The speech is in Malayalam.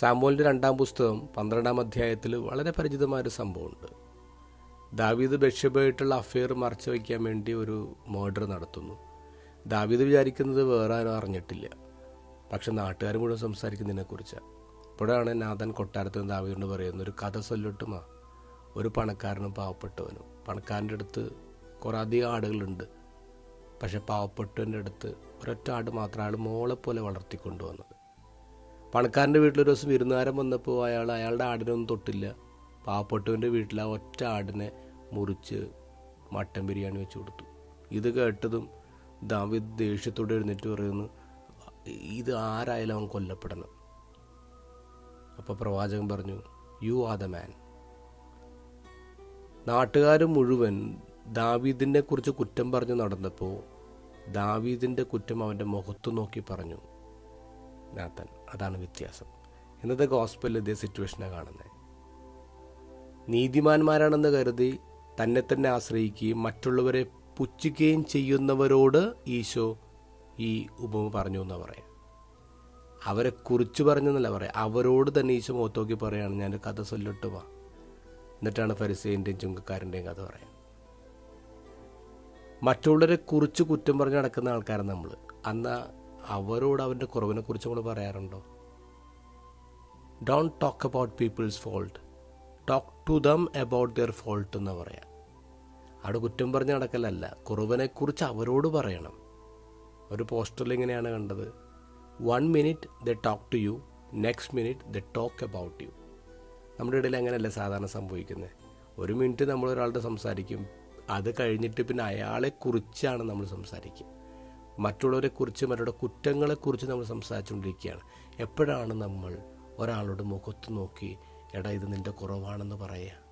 സാമൂലിന്റെ രണ്ടാം പുസ്തകം പന്ത്രണ്ടാം അധ്യായത്തിൽ വളരെ പരിചിതമായ പരിചിതമായൊരു സംഭവമുണ്ട്. ദാവീദ് ബഷബായിട്ടുള്ള അഫെയർ മറച്ചു വയ്ക്കാൻ വേണ്ടി ഒരു മർഡർ നടത്തുന്നു. ദാവീദ് വിചാരിക്കുന്നത് വേറെ ആരും അറിഞ്ഞിട്ടില്ല. പക്ഷെ നാട്ടുകാർ മുഴുവൻ സംസാരിക്കുന്നതിനെക്കുറിച്ചാണ് ഇപ്പോഴാണ് നാഥൻ കൊട്ടാരത്തിൽ നിന്ന് ദാവീദിനോട് പറയുന്നത് ഒരു കഥ ചൊല്ലട്ടുമാ. ഒരു പണക്കാരനും പാവപ്പെട്ടവനും. പണക്കാരന്റെ അടുത്ത് കുറേ അധികം ആടുകളുണ്ട്. പക്ഷെ പാവപ്പെട്ടവന്റെ അടുത്ത് ഒരൊറ്റ ആട് മാത്രം അയാൾ മോളെ പോലെ വളർത്തിക്കൊണ്ടുവന്നത്. പണക്കാരന്റെ വീട്ടിലൊരു ദിവസം വിരുന്നുകാരൻ വന്നപ്പോൾ അയാൾ അയാളുടെ ആടിനൊന്നും തൊട്ടില്ല. പാവപ്പെട്ടവന്റെ വീട്ടിൽ ആ ഒറ്റ ആടിനെ മുറിച്ച് മട്ടൻ ബിരിയാണി വെച്ച് കൊടുത്തു. ഇത് കേട്ടതും ദാവിദ് ദേഷ്യത്തോടെ എഴുന്നേറ്റ് പറയുന്നു ഇത് ആരായാലും അവൻ കൊല്ലപ്പെടണം. അപ്പോൾ പ്രവാചകൻ പറഞ്ഞു യു ആർ ദ മാൻ നാട്ടുകാർ മുഴുവൻ ദാവീദിനെ കുറിച്ച് കുറ്റം പറഞ്ഞു നടന്നപ്പോൾ ദാവീദിന്റെ കുറ്റം അവന്റെ മുഖത്ത് നോക്കി പറഞ്ഞു നാത്തൻ. അതാണ് വ്യത്യാസം. ഇന്നത്തെ ഗോസ്പലിൽ ഇതേ സിറ്റുവേഷനാണ് കാണുന്നത് നീതിമാന്മാരാണെന്ന് കരുതി തന്നെ തന്നെ ആശ്രയിക്കുകയും മറ്റുള്ളവരെ പുച്ഛിക്കുകയും ചെയ്യുന്നവരോട് ഈശോ ഈ ഉപമ പറഞ്ഞു എന്നാണ് പറയാം. അവരെ കുറിച്ച് പറഞ്ഞെന്നല്ല പറയാം. അവരോട് തന്നെ ഈശോ മുഖത്തോക്കി പറയുകയാണ് ഞാൻ കഥ ചൊല്ലിട്ട് വാ. എന്നിട്ടാണ് ഫരിസേന്റെയും ചുങ്കക്കാരന്റെയും കഥ പറയാം. മറ്റുള്ളവരെ കുറിച്ച് കുറ്റം പറഞ്ഞ് നടക്കുന്ന ആൾക്കാരാണ് നമ്മൾ അന്ന് അവരോട് അവന്റെ കുറവിനെ കുറിച്ച് നമ്മൾ പറയാറുണ്ടോ? Don't talk about people's fault talk to them about their fault എന്ന് പറയാം. അവിടെ കുറ്റം പറഞ്ഞ് നടക്കലല്ല. കുറവിനെക്കുറിച്ച് അവരോട് പറയണം. ഒരു പോസ്റ്ററിൽ ഇങ്ങനെയാണ് കണ്ടത്. One minute they talk to you next minute they talk about you നമ്മുടെ ഇടയിൽ അങ്ങനെയല്ല സാധാരണ സംഭവിക്കുന്നത് ഒരു മിനിറ്റ് നമ്മൾ ഒരാളുടെ സംസാരിക്കും. അത് കഴിഞ്ഞിട്ട് പിന്നെ അയാളെക്കുറിച്ചാണ് നമ്മൾ സംസാരിക്കുക. മറ്റുള്ളവരെക്കുറിച്ച് അവരുടെ കുറ്റങ്ങളെക്കുറിച്ച് നമ്മൾ സംസാരിച്ചുകൊണ്ടിരിക്കുകയാണ്. എപ്പോഴാണ് നമ്മൾ ഒരാളുടെ മുഖത്ത് നോക്കി എടാ ഇത് നിന്റെ കുറവാണെന്ന് പറയുക